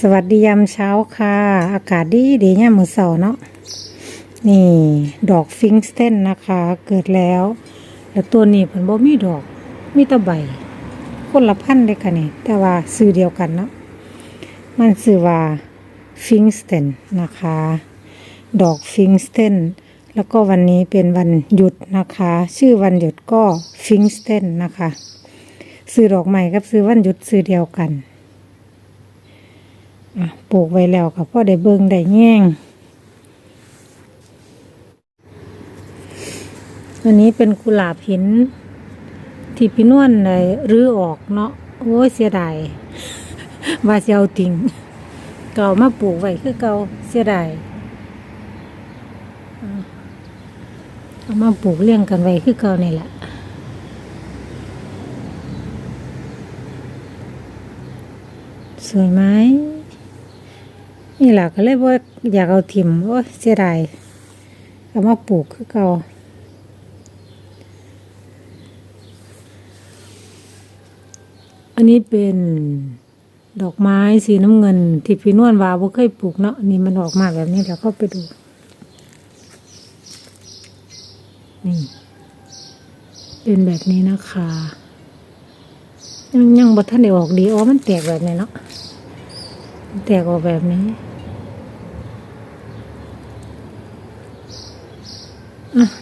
สวัสดียามเช้าค่ะ อากาศดีดีเนี่ยมือเสาเนาะนี่ ดอกฟิงสเทนนะคะ เกิดแล้วแล้วตัวนี้เพิ่นบ่มีดอก มีตะใบ คนละพันเลยค่ะนี่ แต่ว่าซื้อเดียวกันเนาะมันชื่อว่าฟิงสเทนนะคะ ดอกฟิงสเทนแล้วก็วันนี้เป็นวันหยุดนะคะ ชื่อวันหยุดก็ฟิงสเทนนะคะ ซื้อดอกใหม่กับซื้อวันหยุดซื้อเดียวกัน ปลูกไว้แล้วก็พ่อได้เบิ่งได้แง่งอันนี้เป็นกุหลาบหิน ที่พี่นวลได้รื้อออกเนาะโอ้ยเสียดายว่าจะเอาทิ้งเก่ามาปลูกไว้คือเก่าเสียดายเอามาปลูกเลี้ยงกันไว้คือเก่านี่แหละสวยไหม นี่แหละก็เลยว่าอยากเอาทิมโอ้ยเสียดายเอามาปลูกคือเก่าอันนี้เป็นดอกไม้สีน้ำเงิน ที่พี่นวลวาบ่เคยปลูกเนาะนี่มันออกมาแบบนี้เดี๋ยวเข้าไปดู นี่ เป็นแบบนี้นะคะ ยังยังบ่ทันได้ออกดีอ๋อมันแตกแบบนี้เนาะ แตกออกแบบนี้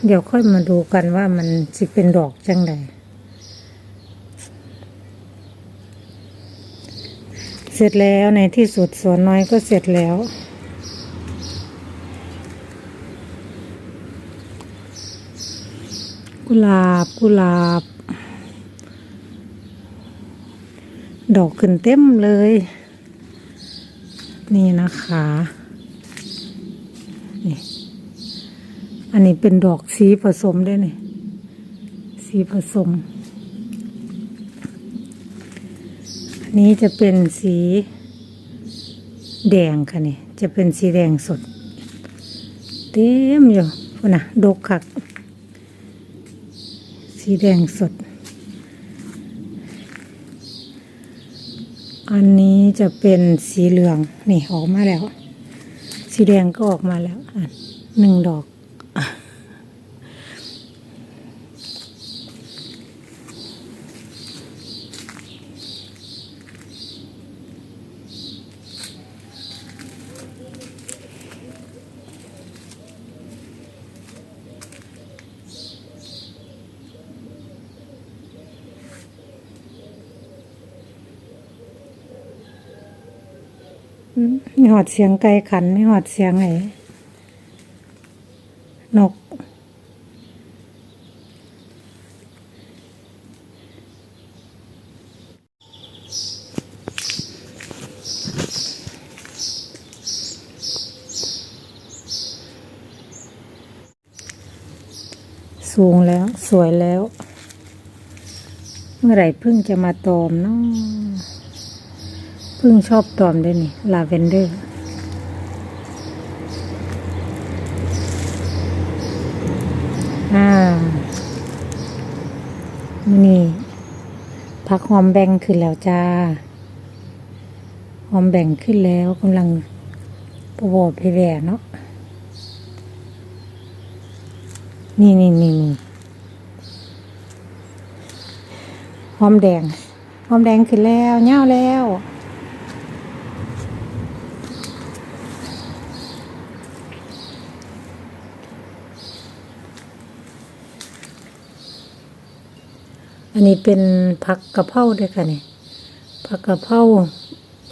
เดี๋ยวค่อยมาดูกันว่ามันสิเป็นดอกจังใดเสร็จแล้วในที่สุดสวนน้อยก็เสร็จแล้ว กุหลาบกุหลาบ ดอกขึ้นเต็มเลย นี่นะคะนี่อันนี้เป็นดอกสีผสมด้วยนี่สีผสม อันนี้จะเป็นสีแดงค่ะนี่จะเป็นสีแดงสด เต็มอยู่นนะดกคัก สีแดงสด อันนี้จะเป็นสีเหลือง นี่ออกมาแล้ว สีแดงก็ออกมาแล้ว อะหนึ่งดอก มมีหอดเสียงไก่ขันมีหอดเสียงไงนก สูงแล้วสวยแล้ว เมื่อไหร่พึ่งจะมาตอมเนาะ พึ่งชอบตอมด้วยนี่ลาเวนเดอร์อ่านี่พักหอมแบ่งขึ้นแล้วจ้า หอมแบ่งขึ้นแล้วกำลังปวบไปแหวเนาะนี่นี่นี่นี่หอมแดง หอมแดงขึ้นแล้วเน่าแล้ว อันนี้เป็นผักกะเพราด้วยค่ะเนี่ยผักกะเพรา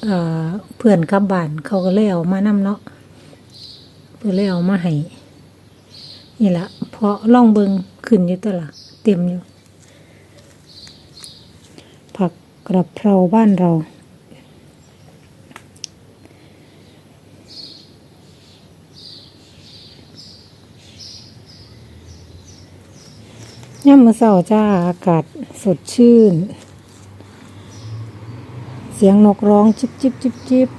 เอ่อเพื่อนกลับบ้านเขาก็เลยเอามานำเนาะเพื่อเลยเอามาให้นี่แหละเพราะล่องเบิงขึ้นอยู่ตัวละเต็มอยู่ผักกระเพราบ้านเรา ย่ำมือเสาจ้าอากาศสดชื่น เสียงนกร้องจิบจิบจิบจิบ